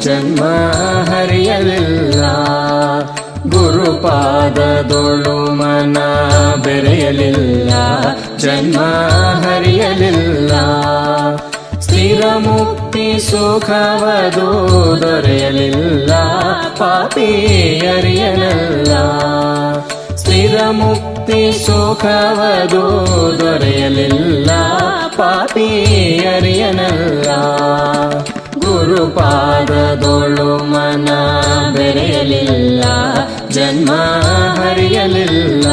ಜನ್ಮ ಹರಿಯಲಿಲ್ಲ. ಗುರುಪಾದದೊಳು ಮನ ಬೆರೆಯಲಿಲ್ಲ. ಜನ್ಮ ಹರಿಯಲಿಲ್ಲ. ಸ್ಥಿರ ಮುಕ್ತಿ ಸುಖವದು ದೊರೆಯಲಿಲ್ಲ. ಪಾಪಿ ಅರಿಯಲಿಲ್ಲ. ಸ್ಥಿರ ಮುಕ್ತಿ ಸುಖವದು ದೊರೆಯಲಿಲ್ಲ. ಪಾಪಿ ಅರಿಯನಲ್ಲ. ಗುರುಪಾದದೊಳು ಮನ ಬೆರೆಯಲಿಲ್ಲ ಜನ್ಮ ಹರಿಯಲಿಲ್ಲ.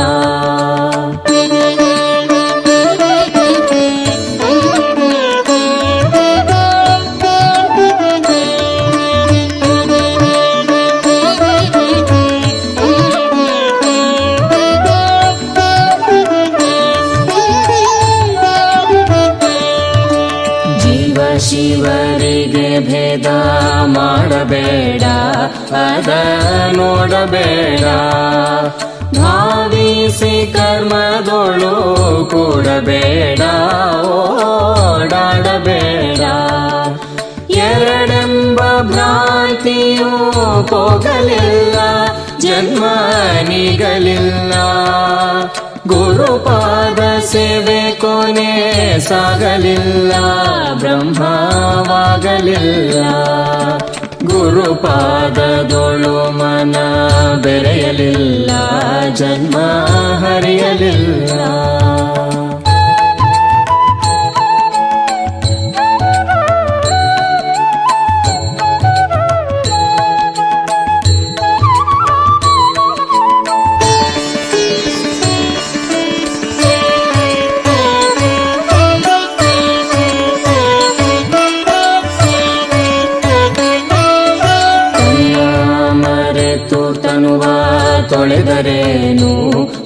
ಜೀವ ಶಿವರಿಗೆ ಭೇದ ಮಾಡಬೇಡ, ಅದ ನೋಡಬೇಡ. ಭಾವಿಸಿ ಕರ್ಮದೊಳು ಕೂಡಬೇಡ, ಓಡಾಡಬೇಡ. ಎರಡೆಂಬ ಭ್ರಾಂತಿಯೂ ಹೋಗಲಿಲ್ಲ, ಜನ್ಮ ನೀಗಲಿಲ್ಲ. ಗುರುಪಾದ ಸೇವೆ ಕೊನೆ ಸಾಗಲಿಲ್ಲ ಬ್ರಹ್ಮವಾಗಲಿಲ್ಲ. ಗುರುಪಾದದೊಳು ಮನ ಬೆರೆಯಲಿಲ್ಲ ಜನ್ಮ ಹರಿಯಲಿಲ್ಲ.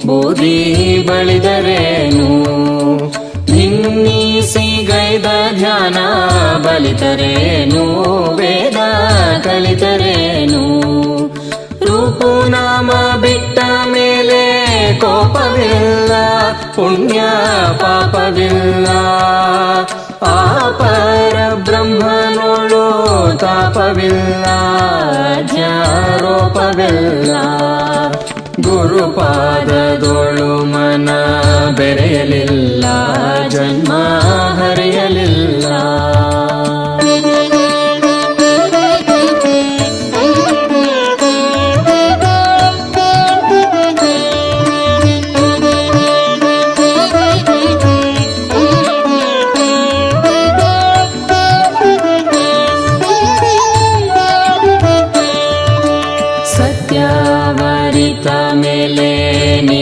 ಬೂದಿ ಬಳಿದರೇನು? ನಿನ್ನಿಸಿ ಗೈದ ಧ್ಯಾನ ಬಲಿತರೇನು? ವೇದ ಕಲಿತರೇನು? ರೂಪುನಾಮ ಬಿಟ್ಟ ಮೇಲೆ ಕೋಪವಿಲ್ಲ, ಪುಣ್ಯ ಪಾಪವಿಲ್ಲ. ಆಪರ ಬ್ರಹ್ಮನೋಳು ತಾಪವಿಲ್ಲ ಜ್ಞಾರೋಪವಿಲ್ಲ ಗುರುಪಾದದೊಳು ಮನ ಬೆರೆಯಲಿಲ್ಲ ಜನ್ಮ.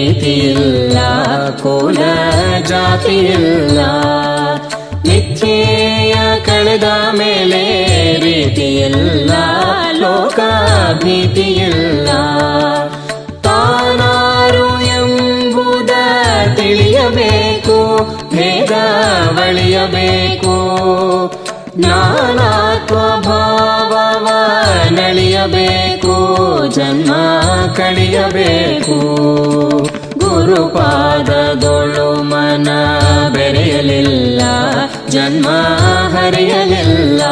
ನೀತಿ ಇಲ್ಲ ಜಾತಿಯಿಲ್ಲ. ಮಿಥ್ಯೆಯ ಕಳೆದ ಮೇಲೆ ರೀತಿಯಿಲ್ಲ ಲೋಕ ಭೀತಿಯಿಲ್ಲ ತಾನಾರು ಎಂಬುದ ತಿಳಿಯಬೇಕು, ಭೇದ ಬಳಿಯಬೇಕು. ನಾನಾತ್ಮ ಭಾವವ ನಳಿಯಬೇಕು ಜನ್ಮ ಕಳಿಯಬೇಕು. ಗುರುಪಾದದೊಳು ಮನ ಬೆರೆಯಲಿಲ್ಲ ಜನ್ಮ ಹರಿಯಲಿಲ್ಲ.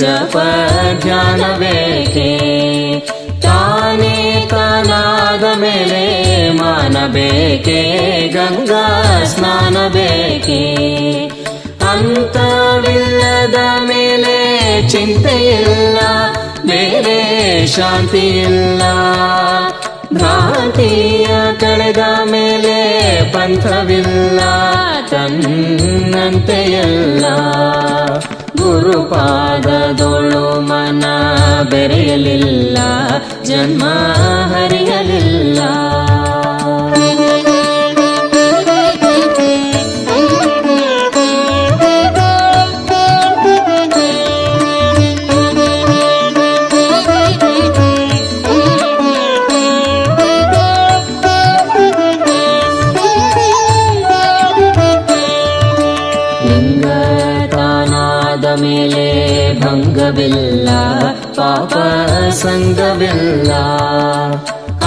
ಜಪ ಧ್ಯಾನವೇಕೆ ತಾನೇ ತಾನಾದ ಮೇಲೆ ಮಾನಬೇಕೆ? ಗಂಗಾ ಸ್ನಾನ ಬೇಕೆ ಅಂತವಿಲ್ಲದ ಮೇಲೆ ಚಿಂತೆಯಿಲ್ಲ, ಬೇರೆ ಶಾಂತಿಯಿಲ್ಲ. ಭ್ರಾಂತಿಯ ಕಳೆದ ಮೇಲೆ ಪಂಥವಿಲ್ಲ ತನ್ನಂತೆ ಎಲ್ಲ ಗುರುಪಾದದೊಳು ಮನ ಬೆರೆಯಲಿಲ್ಲ ಜನ್ಮ ಹರಿಯಲಿಲ್ಲ. ಬಂಧವಿಲ್ಲ ಪಾಪ ಸಂಗವಿಲ್ಲ.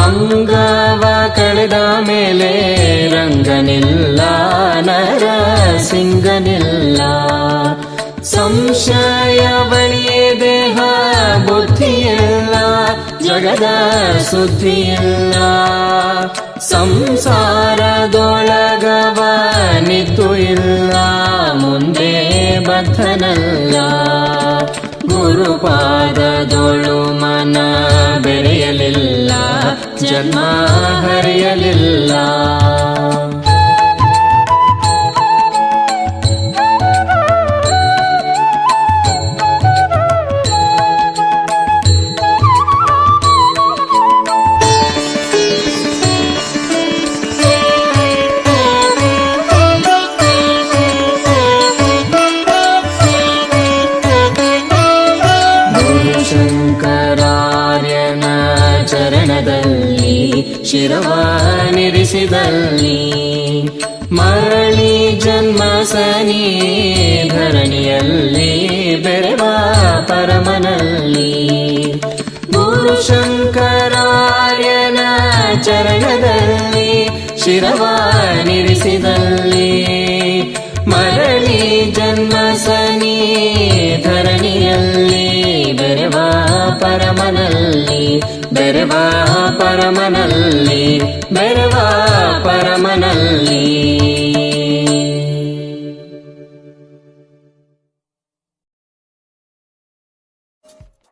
ಅಂಗವ ಕಳೆದ ಮೇಲೆ ರಂಗನಿಲ್ಲ ನರ ಸಿಂಗನಿಲ್ಲ ಸಂಶಯ ಬಳಿಯೇ ದೇಹ ಬುದ್ಧಿಯಿಲ್ಲ, ಜಗದ ಸುದ್ದಿಯಿಲ್ಲ. ಸಂಸಾರದೊಳಗವ ನಿತ್ತು ಇಲ್ಲ. ಬದ್ಧನಲ್ಲ ಗುರುಪಾದದೊಳು ಮನ ಬೆರೆಯಲಿಲ್ಲ ಜನ್ಮ ಹರಿಯಲಿಲ್ಲ. ಚರಣದಲ್ಲಿ ಶಿರವಾನಿರಿಸಿದಲ್ಲಿ ಮರಳಿ ಜನ್ಮ ಸನಿ ಧರಣಿಯಲ್ಲಿ ಬೆರೆವ ಪರಮನಲ್ಲಿ. ಗುರುಶಂಕರಾರ್ಯನ ಚರಣದಲ್ಲಿ ಶಿರವಾನಿರಿಸಿದಲ್ಲಿ ಬೆರೆವ ಪರಮನಲ್ಲಿ ಬೆರೆವ ಪರಮನಲ್ಲಿ ಬೆರೆವ ಪರಮನಲ್ಲಿ